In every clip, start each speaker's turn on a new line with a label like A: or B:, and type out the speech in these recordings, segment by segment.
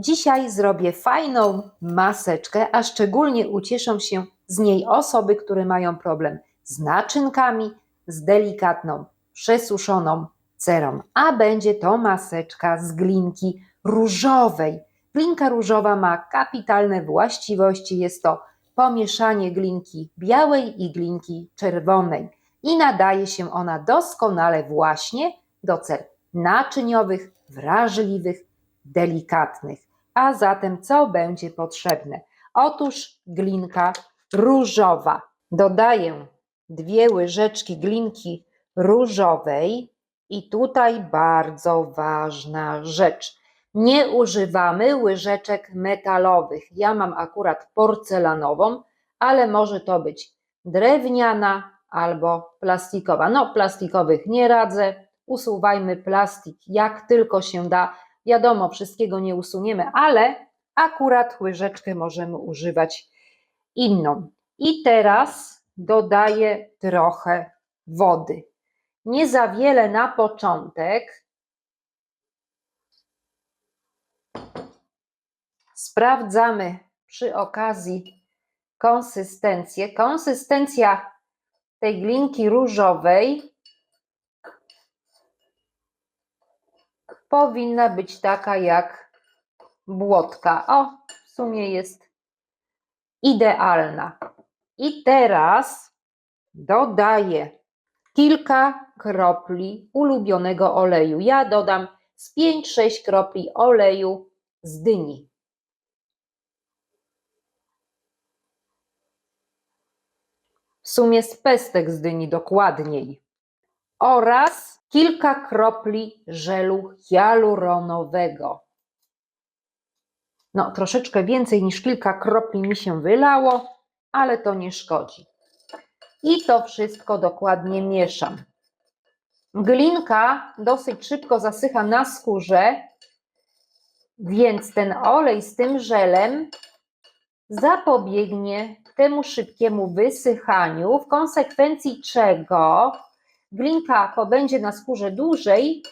A: Dzisiaj zrobię fajną maseczkę, a szczególnie ucieszą się z niej osoby, które mają problem z naczynkami, z delikatną, przesuszoną cerą. A będzie to maseczka z glinki różowej. Glinka różowa ma kapitalne właściwości. Jest to pomieszanie glinki białej i glinki czerwonej i nadaje się ona doskonale właśnie do cer naczyniowych, wrażliwych, delikatnych. A zatem co będzie potrzebne? Otóż glinka różowa. Dodaję dwie łyżeczki glinki różowej i tutaj bardzo ważna rzecz. Nie używamy łyżeczek metalowych. Ja mam akurat porcelanową, ale może to być drewniana albo plastikowa. No, plastikowych nie radzę. Usuwajmy plastik jak tylko się da. Wiadomo, wszystkiego nie usuniemy, ale akurat łyżeczkę możemy używać inną. I teraz dodaję trochę wody. Nie za wiele na początek. Sprawdzamy przy okazji konsystencję. Konsystencja tej glinki różowej powinna być taka jak błotka. O, w sumie jest idealna. I teraz dodaję kilka kropli ulubionego oleju. Ja dodam z 5-6 kropli oleju z dyni. W sumie z pestek z dyni dokładniej. Oraz kilka kropli żelu hialuronowego. No, troszeczkę więcej niż kilka kropli mi się wylało, ale to nie szkodzi. I to wszystko dokładnie mieszam. Glinka dosyć szybko zasycha na skórze, więc ten olej z tym żelem zapobiegnie temu szybkiemu wysychaniu, w konsekwencji czego glinka pobędzie na skórze dłużej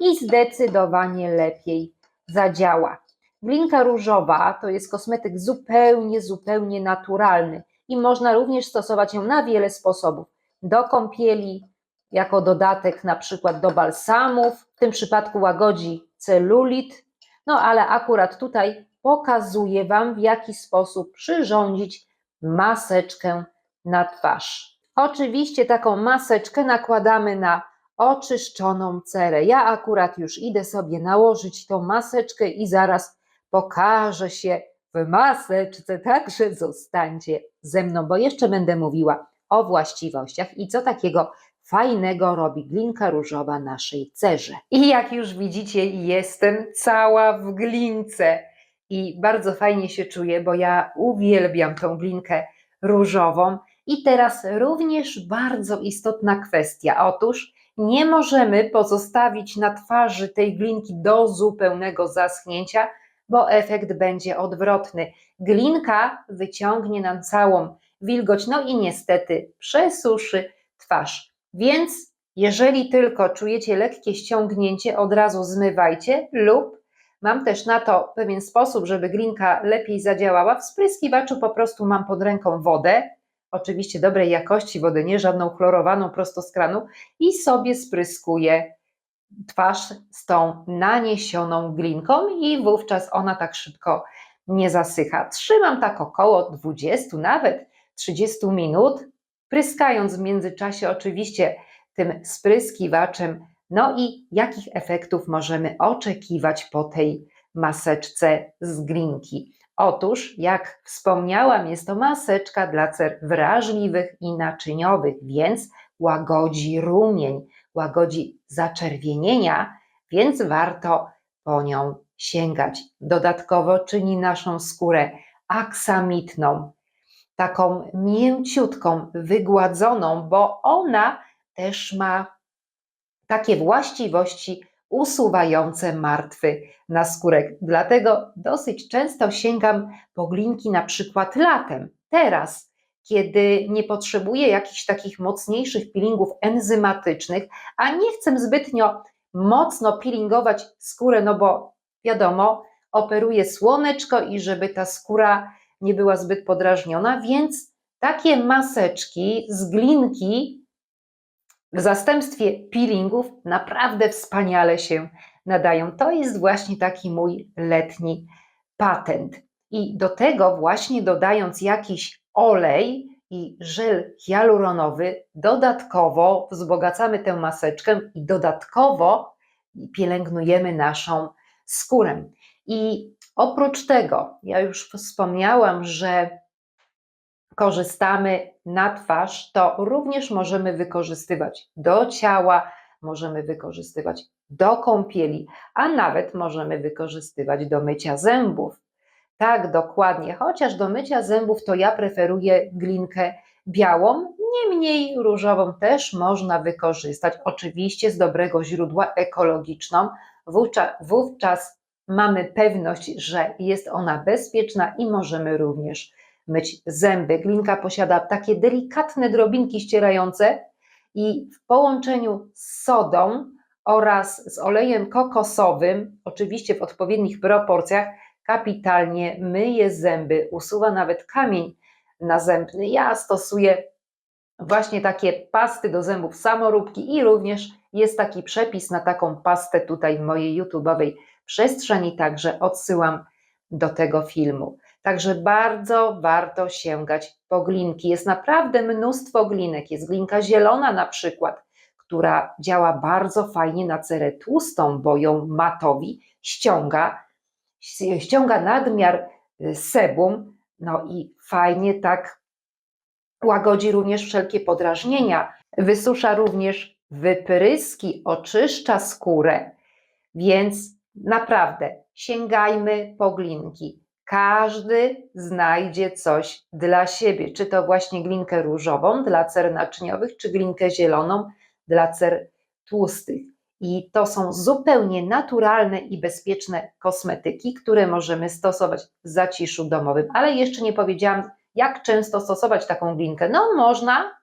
A: i zdecydowanie lepiej zadziała. Glinka różowa to jest kosmetyk zupełnie, zupełnie naturalny i można również stosować ją na wiele sposobów. Do kąpieli, jako dodatek na przykład do balsamów, w tym przypadku łagodzi celulit, no ale akurat tutaj pokazuję Wam, w jaki sposób przyrządzić maseczkę na twarz. Oczywiście taką maseczkę nakładamy na oczyszczoną cerę. Ja akurat już idę sobie nałożyć tą maseczkę i zaraz pokażę się w maseczce, także zostańcie ze mną, bo jeszcze będę mówiła o właściwościach i co takiego fajnego robi glinka różowa naszej cerze. I jak już widzicie, jestem cała w glince i bardzo fajnie się czuję, bo ja uwielbiam tą glinkę różową. I teraz również bardzo istotna kwestia. Otóż nie możemy pozostawić na twarzy tej glinki do zupełnego zaschnięcia, bo efekt będzie odwrotny. Glinka wyciągnie nam całą wilgoć, no i niestety przesuszy twarz. Więc jeżeli tylko czujecie lekkie ściągnięcie, od razu zmywajcie lub mam też na to pewien sposób, żeby glinka lepiej zadziałała. W spryskiwaczu po prostu mam pod ręką wodę, oczywiście dobrej jakości wodę, nie żadną chlorowaną prosto z kranu i sobie spryskuję twarz z tą naniesioną glinką i wówczas ona tak szybko nie zasycha. Trzymam tak około 20, nawet 30 minut, pryskając w międzyczasie oczywiście tym spryskiwaczem. No i jakich efektów możemy oczekiwać po tej maseczce z glinki? Otóż, jak wspomniałam, jest to maseczka dla cer wrażliwych i naczyniowych, więc łagodzi rumień, łagodzi zaczerwienienia, więc warto po nią sięgać. Dodatkowo czyni naszą skórę aksamitną, taką mięciutką, wygładzoną, bo ona też ma takie właściwości usuwające martwy na skórek. Dlatego dosyć często sięgam po glinki na przykład latem. Teraz, kiedy nie potrzebuję jakichś takich mocniejszych peelingów enzymatycznych, a nie chcę zbytnio mocno peelingować skórę, no bo wiadomo, operuje słoneczko i żeby ta skóra nie była zbyt podrażniona, więc takie maseczki z glinki w zastępstwie peelingów naprawdę wspaniale się nadają. To jest właśnie taki mój letni patent. I do tego właśnie dodając jakiś olej i żel hialuronowy, dodatkowo wzbogacamy tę maseczkę i dodatkowo pielęgnujemy naszą skórę. I oprócz tego, ja już wspomniałam, że korzystamy na twarz, to również możemy wykorzystywać do ciała, możemy wykorzystywać do kąpieli, a nawet możemy wykorzystywać do mycia zębów. Tak, dokładnie. Chociaż do mycia zębów to ja preferuję glinkę białą, niemniej różową też można wykorzystać. Oczywiście z dobrego źródła ekologiczną. Wówczas, wówczas mamy pewność, że jest ona bezpieczna i możemy również myć zęby. Glinka posiada takie delikatne drobinki ścierające i w połączeniu z sodą oraz z olejem kokosowym, oczywiście w odpowiednich proporcjach, kapitalnie myje zęby, usuwa nawet kamień nazębny. Ja stosuję właśnie takie pasty do zębów samoróbki i również jest taki przepis na taką pastę tutaj w mojej YouTube'owej przestrzeni, także odsyłam do tego filmu. Także bardzo warto sięgać po glinki. Jest naprawdę mnóstwo glinek. Jest glinka zielona na przykład, która działa bardzo fajnie na cerę tłustą, bo ją matowi ściąga, ściąga nadmiar y, sebum, no i fajnie tak łagodzi również wszelkie podrażnienia. Wysusza również wypryski, oczyszcza skórę, więc naprawdę sięgajmy po glinki. Każdy znajdzie coś dla siebie, czy to właśnie glinkę różową dla cer naczyniowych, czy glinkę zieloną dla cer tłustych. I to są zupełnie naturalne i bezpieczne kosmetyki, które możemy stosować w zaciszu domowym. Ale jeszcze nie powiedziałam, jak często stosować taką glinkę. No, można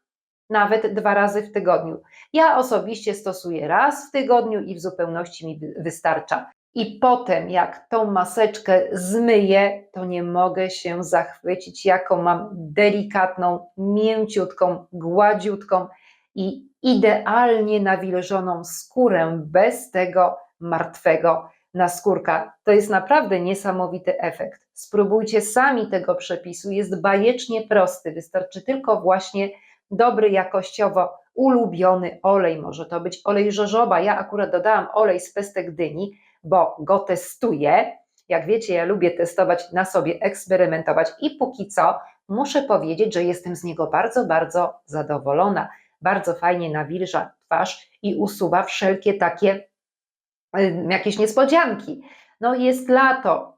A: nawet dwa razy w tygodniu. Ja osobiście stosuję raz w tygodniu i w zupełności mi wystarcza. I potem, jak tą maseczkę zmyję, to nie mogę się zachwycić, jaką mam delikatną, mięciutką, gładziutką i idealnie nawilżoną skórę bez tego martwego naskórka. To jest naprawdę niesamowity efekt. Spróbujcie sami tego przepisu, jest bajecznie prosty, wystarczy tylko właśnie dobry jakościowo ulubiony olej, może to być olej żożoba, ja akurat dodałam olej z pestek dyni, bo go testuję. Jak wiecie, ja lubię testować na sobie, eksperymentować i póki co muszę powiedzieć, że jestem z niego bardzo, bardzo zadowolona. Bardzo fajnie nawilża twarz i usuwa wszelkie takie jakieś niespodzianki. No jest lato,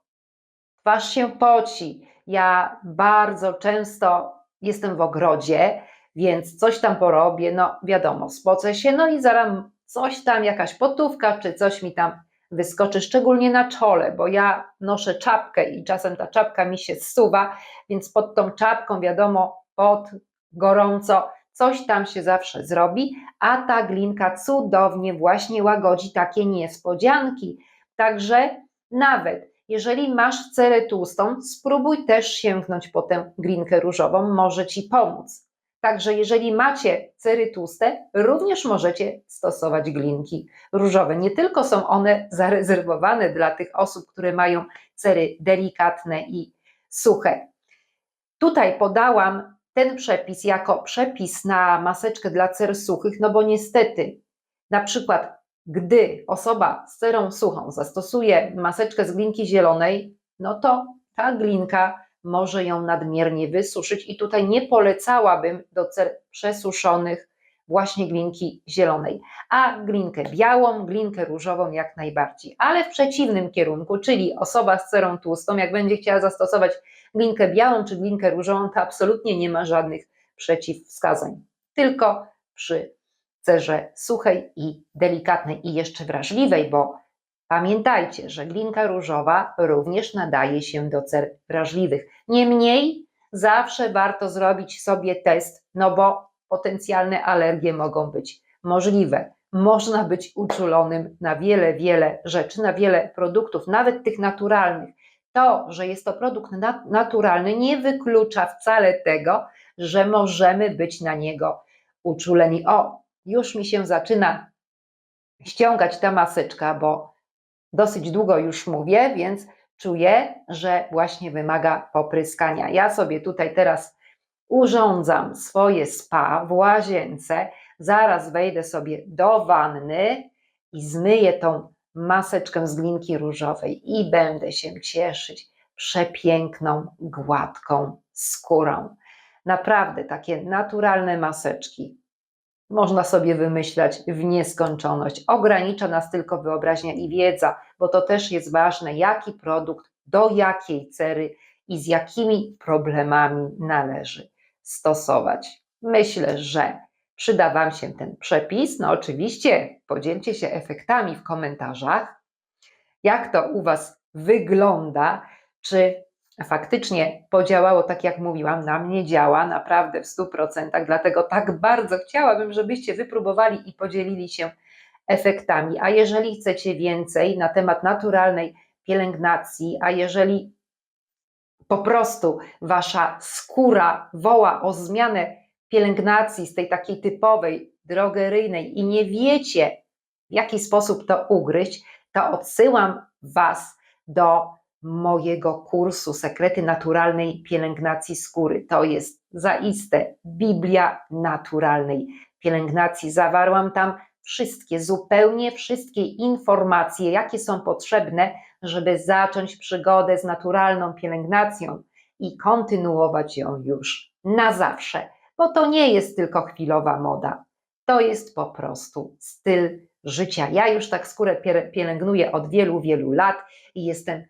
A: twarz się poci. Ja bardzo często jestem w ogrodzie, więc coś tam porobię, no wiadomo, spocę się, no i zaraz coś tam, jakaś potówka czy coś mi tam wyskoczy, szczególnie na czole, bo ja noszę czapkę i czasem ta czapka mi się zsuwa, więc pod tą czapką, wiadomo, pod gorąco, coś tam się zawsze zrobi, a ta glinka cudownie właśnie łagodzi takie niespodzianki. Także nawet jeżeli masz cerę tłustą, spróbuj też sięgnąć po tę glinkę różową, może Ci pomóc. Także jeżeli macie cery tłuste, również możecie stosować glinki różowe. Nie tylko są one zarezerwowane dla tych osób, które mają cery delikatne i suche. Tutaj podałam ten przepis jako przepis na maseczkę dla cer suchych, no bo niestety, na przykład, gdy osoba z cerą suchą zastosuje maseczkę z glinki zielonej, no to ta glinka może ją nadmiernie wysuszyć i tutaj nie polecałabym do przesuszonych właśnie glinki zielonej, a glinkę białą, glinkę różową jak najbardziej. Ale w przeciwnym kierunku, czyli osoba z cerą tłustą, jak będzie chciała zastosować glinkę białą czy glinkę różową, to absolutnie nie ma żadnych przeciwwskazań. Tylko przy cerze suchej i delikatnej i jeszcze wrażliwej, bo Pamiętajcie, że glinka różowa również nadaje się do cer wrażliwych. Niemniej zawsze warto zrobić sobie test, no bo potencjalne alergie mogą być możliwe. można być uczulonym na wiele, wiele rzeczy, na wiele produktów, nawet tych naturalnych. To, że jest to produkt nat- naturalny, nie wyklucza wcale tego, że możemy być na niego uczuleni. O, już mi się zaczyna ściągać ta maseczka, bo dosyć długo już mówię, więc czuję, że właśnie wymaga popryskania. Ja sobie tutaj teraz urządzam swoje spa w łazience, zaraz wejdę sobie do wanny i zmyję tą maseczkę z glinki różowej i będę się cieszyć przepiękną, gładką skórą. Naprawdę takie naturalne maseczki można sobie wymyślać w nieskończoność. Ogranicza nas tylko wyobraźnia i wiedza, bo to też jest ważne, jaki produkt, do jakiej cery i z jakimi problemami należy stosować. Myślę, że przyda Wam się ten przepis. No, oczywiście podzielcie się efektami w komentarzach, jak to u Was wygląda, czy faktycznie podziałało tak, jak mówiłam, na mnie działa naprawdę w 100%, dlatego tak bardzo chciałabym, żebyście wypróbowali i podzielili się efektami. A jeżeli chcecie więcej na temat naturalnej pielęgnacji, a jeżeli po prostu wasza skóra woła o zmianę pielęgnacji z tej takiej typowej, drogeryjnej i nie wiecie, w jaki sposób to ugryźć, to odsyłam Was do mojego kursu Sekrety naturalnej pielęgnacji skóry. To jest zaiste Biblia naturalnej pielęgnacji. Zawarłam tam wszystkie, zupełnie wszystkie informacje, jakie są potrzebne, żeby zacząć przygodę z naturalną pielęgnacją i kontynuować ją już na zawsze, bo to nie jest tylko chwilowa moda. To jest po prostu styl życia. Ja już tak skórę pie- pielęgnuję od wielu, wielu lat i jestem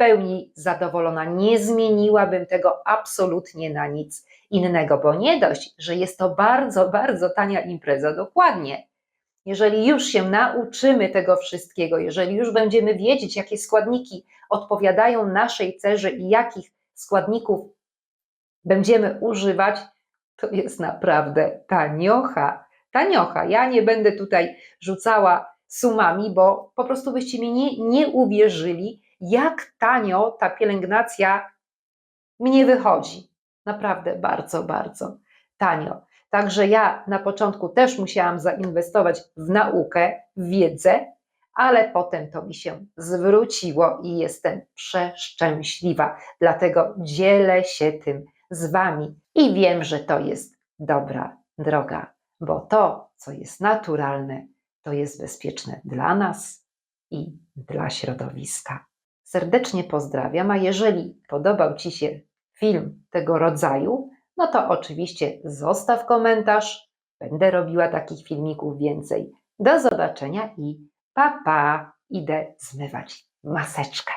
A: pełni zadowolona. Nie zmieniłabym tego absolutnie na nic innego, bo nie dość, że jest to bardzo, bardzo tania impreza, dokładnie. Jeżeli już się nauczymy tego wszystkiego, jeżeli już będziemy wiedzieć, jakie składniki odpowiadają naszej cerze i jakich składników będziemy używać, to jest naprawdę taniocha. Taniocha. Ja nie będę tutaj rzucała sumami, bo po prostu byście mi nie, nie uwierzyli, jak tanio ta pielęgnacja mnie wychodzi. Naprawdę bardzo, bardzo tanio. Także ja na początku też musiałam zainwestować w naukę, w wiedzę, ale potem to mi się zwróciło i jestem przeszczęśliwa. Dlatego dzielę się tym z Wami i wiem, że to jest dobra droga, bo to, co jest naturalne, to jest bezpieczne dla nas i dla środowiska. Serdecznie pozdrawiam, a jeżeli podobał Ci się film tego rodzaju, no to oczywiście zostaw komentarz. Będę robiła takich filmików więcej. Do zobaczenia i pa pa! Idę zmywać maseczkę.